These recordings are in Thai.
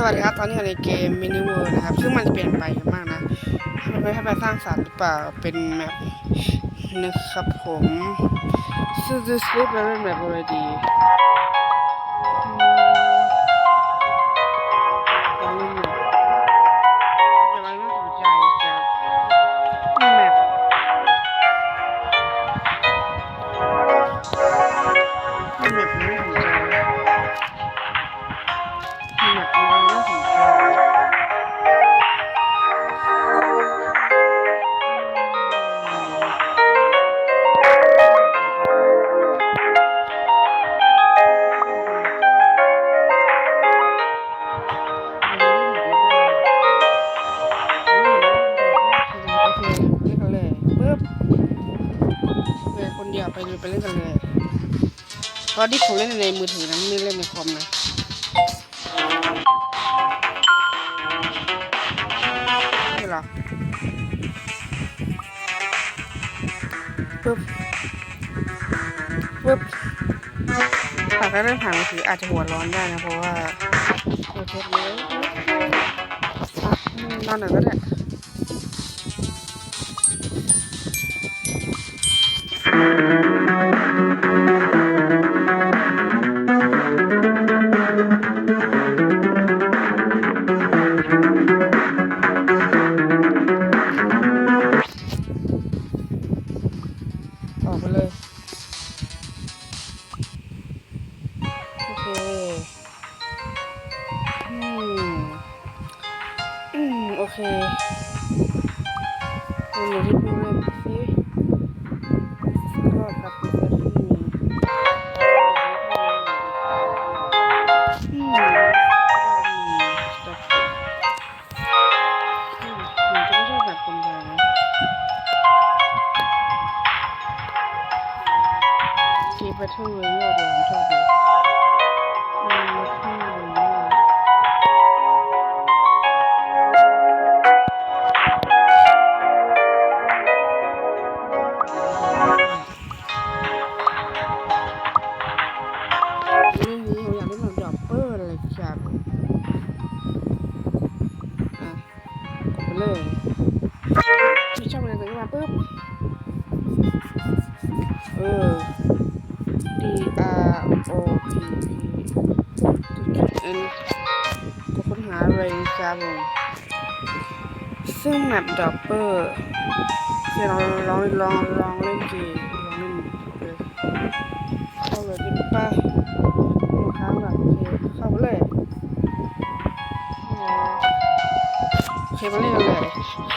สวัสดีครับตอนนี้อยู่ในเกม Mini World นะครับ ซึ่งมันจะเปลี่ยนไปมากนะมันไม่ให้ไปสร้างสรรค์หรือเปล่าเป็นแมปนะครับผมซึ่งจะสลิป เลยไปเล่นกันเลยเพราะที่ผมเล่นในมือถือนะไม่เล่นในคอมนะนี่หรอปึ๊บปึ๊บหากเล่นผ่านมือถืออาจจะหัวร้อนได้นะ เพราะว่าโอเคเลยอะนอนหน่อยก็ได้ เคลอง ค้นหารครับผมซึ่งแมปดอปเปอร์ที่เราลองลองลองเล่นเกมลองเล่นเข้าเลยดิป้าลูกค้าแบบโอเคเข้ามาเลยโอเคมาเล่นกันเลย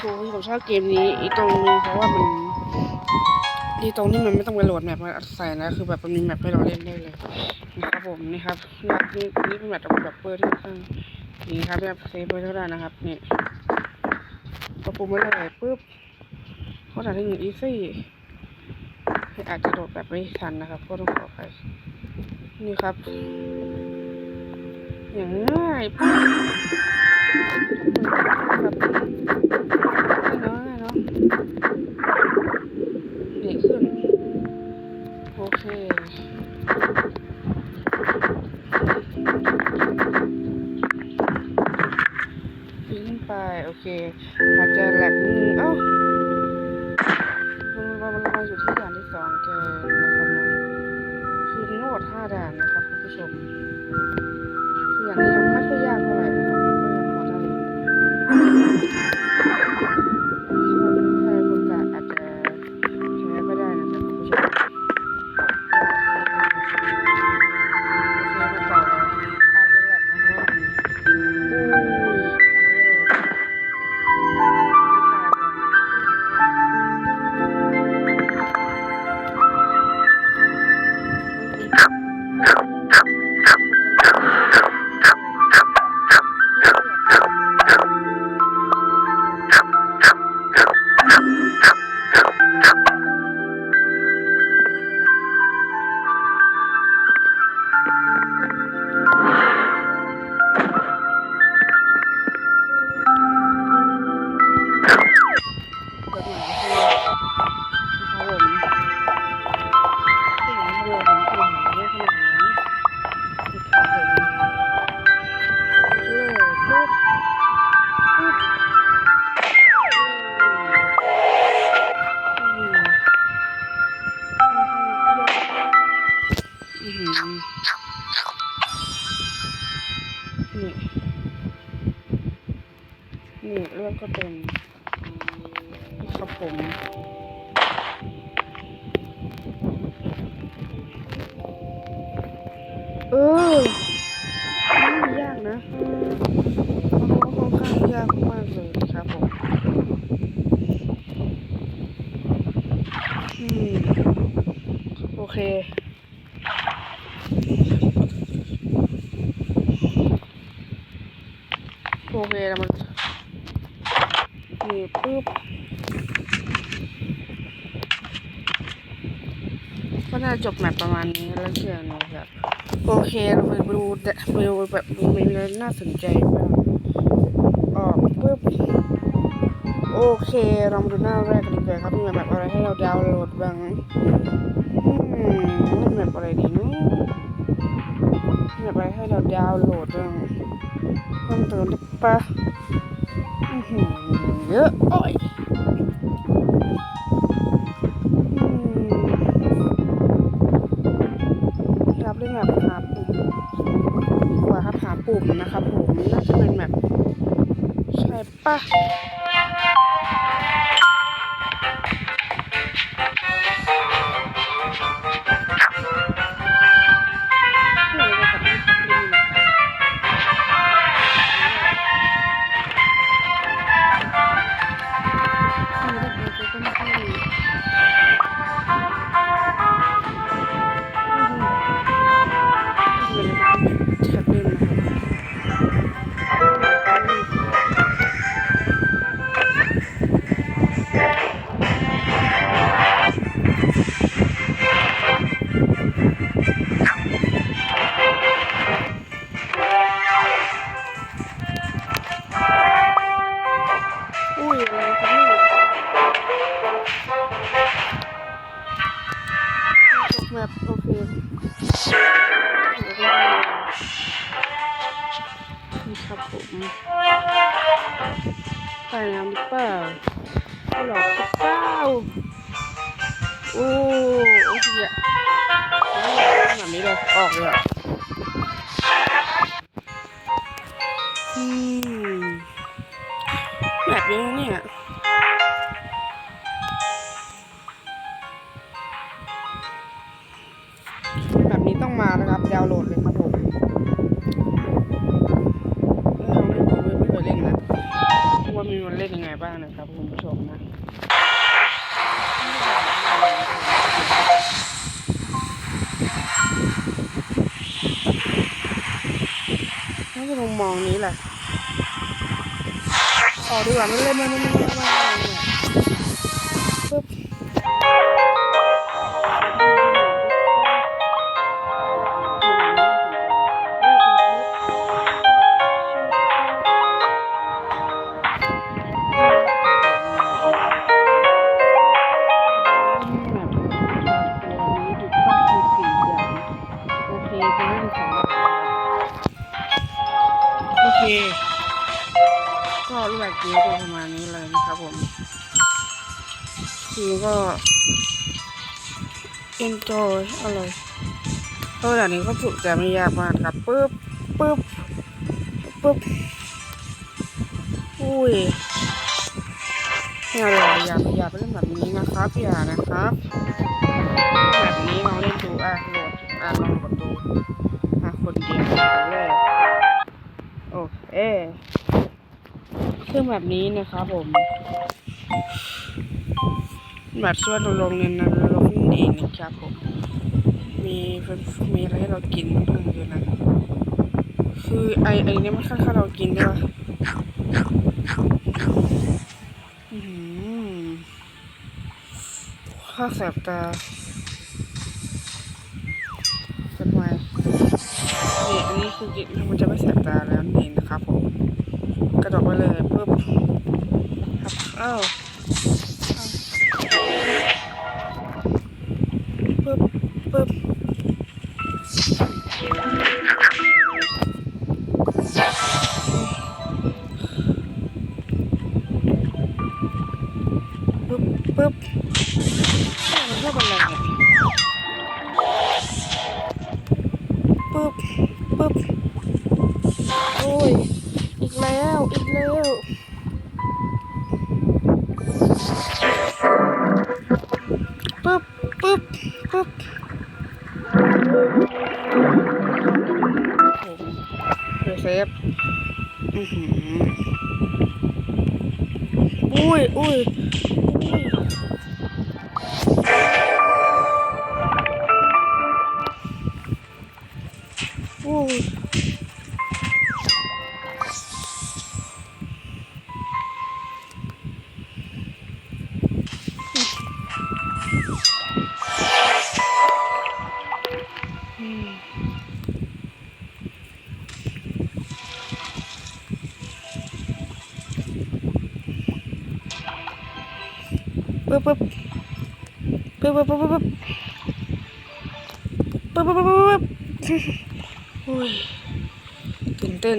คือผมชอบเกมนี้อีกตรงนึงเพราะว่ามันดีตรงที่มันไม่ต้องไปโหลดแมปมาใส่นะคือแบบมันมีแมปให้เราเล่นได้เลยนะครับผมนี่ครับนี่นี่เป็นแมปดับเบิลที่ข้าง นี่ครับแบบเซฟไว้เท่าไหร่นะครับนี่กดปุ่มไว้เลยปุ๊บเขาถ่ายที่หนึ่งอีซี่อาจจะโหลดแบบไม่ทันนะครับ ก็ต้องขออภัยนี่ครับ อย่างง่ายปุ๊บแบบง่ายเนาะง่ายเนาะดีขึ้น โอเค ไปโอ เออไม่ยากนะค่อนข้างยากมากเลยครับผมอืมโอเคโอเคแล้วมันนี่ปุ๊บก็น่าจบแมปประมาณนี้แล้วเชื่อนะครับ โอเคเราไปดูไปดูแบบมีอะไรน่าสนใจบ้างออกปุ๊บโอเคเรามาดูหน้าแรกกันดีกว่าครับมีแบบอะไรให้เราดาวน์โหลดบ้างอืมมีแบบอะไรดีนู้มีแบบอะไรให้เราดาวน์โหลดบ้างเพิ่มเติมได้ปะเยอะโอ้ย ในี้เลยออกเลยอะอืมแบบเยอะนะเนี่ย มุมมองนี้แหละออกดีกว่าไม่เล่นไม่เล่นไม่เล่น ก็รูปแบบนี้ก็ประมาณนี้เลยนะครับผมคือก็ enjoy อะไรเออแบบนี้ก็ฝึกแต่ไม่ยากมากครับปึ๊บปึ๊บปึ๊บอุ้ยอย่าเลยอย่าอย่าไปเล่นแบบนี้นะครับอย่านะครับแบบนี้ลองเล่นดูอะโหลดอะลองกดดูอะคนเดียวเลยโอเค ซึ่งแบบนี้นะครับผมแบบช่วยลงเรียนนรกนั่นเองนะครับผม มีมีอะไรให้เรากินบ้างเลยนะคือไอไอเนี้ยมันค่าค่าเรากินได้ปะอื้าแสบตาเป็นไงนี่อันนี้คือกินมันจะไม่แสบตาแล้วนี่นะครับผมกระดกไปเลยปุ๊บครับอ้าวปุ๊บปุ๊บ ปุ๊บปุ๊บดูเซฟอุ้ยอุ้ยอุ้ย ปึ๊บปึ๊บปึ๊บปึ๊บปึ๊บปึ๊บปึ๊บอุ้ยตื่นเต้น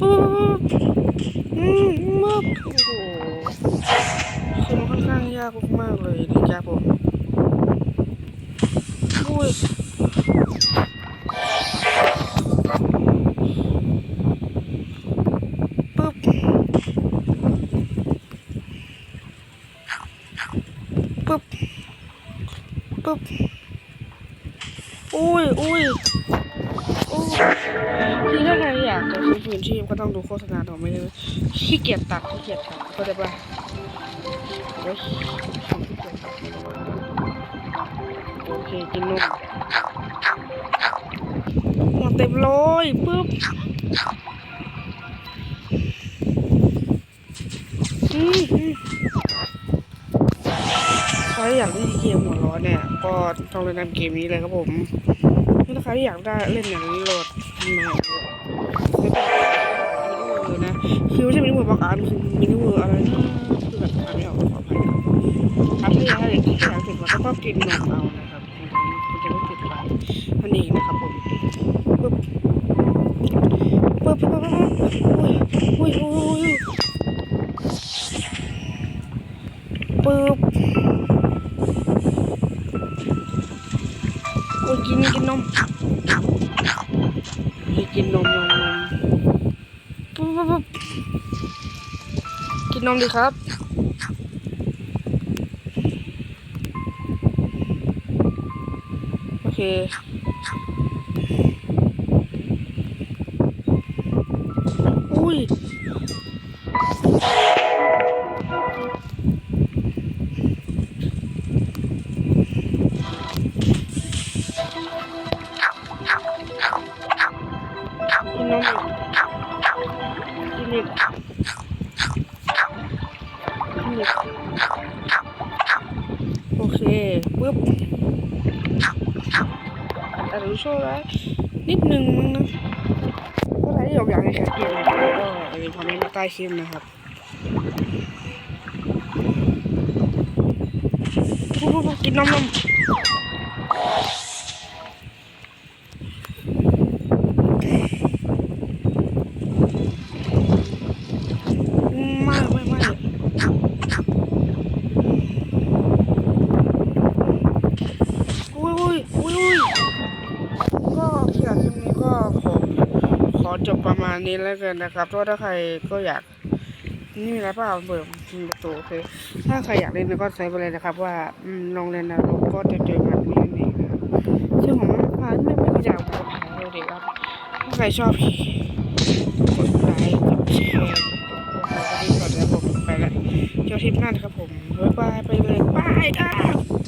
ปึ๊บอืมมึบโอ้โหคือมันค่อนข้างยากมากเลยนะจ๊ะผมอุ้ย อุ้ยอุ้ยอุ้ยคือถ้าใครอยากจะซื้อพื้นที่ก็ต้องดูโฆษณาต่อไม่เลยขี้เกียจตัดขี้เกียจตัดก็ได้ปะเดี๋ยวโอเคกินนมหมดเต็มเลยปึ๊บอืมอืม หัวร้อนเนี่ย ก็ต้องเล่นเกมนี้เลยครับผมถ้าใครอยากได้เล่นอย่างนี้โหลดมาเลยนะคือไม่ใช่มินิเวิร์ดบล็อกอาร์ตคือมินิเวิร์ดอะไรนะคือแบบอ่านไม่ออกขออภัยนครับถ้าอยากให้ที่อยากติดมันก็ต้องกินนมเอานะครับมันจะไม่ติดไปนั่นเองนะครับผมปึ๊บปึ๊บปึ๊บปึ๊บอุ้ยอุ้ยอุ้ยปึ๊บ กินกินนมให้กินนมนมนมปึ๊บปึ๊บปึ๊บกินนมดิครับโอเคอุ้ย นนมอีกกินอีกกินอีกโอเคปึ๊บแต่รู้โชว์แล้วนิดนึงมั้งนะก็อะไรที่เราอยากให้แคปเกมก็อย่าลืมคอมเมนต์มาใต้คลิปนะครับปุ๊บปุ๊บกินนมนมไม่ไม่อุ้ยอุ้ยอุ้ยอุ้ยก็เขียนคลิปนี้ก็ขอขอ จบประมาณนี้แล้วกันนะครับเพราะถ้าใครก็อยากนี่มีอะไรเปล่าเปิดประตูโอเคถ้าใครอยากเล่นก็ใช้ไปเลยนะครับ ว่าอืมลองเล่นนะเราก็จะเจอมันนี้นั่นเองนะครับซึ่งผมไม่พาไม่ไม่อยากมาถ่ายเลยเด็กครับถ้าใครชอบกดไลค์กดแชร์กดติดตามกดแล้วผมไปแล้วเจอทริปหน้านะครับผมบ๊ายบายไปเลยบายครับ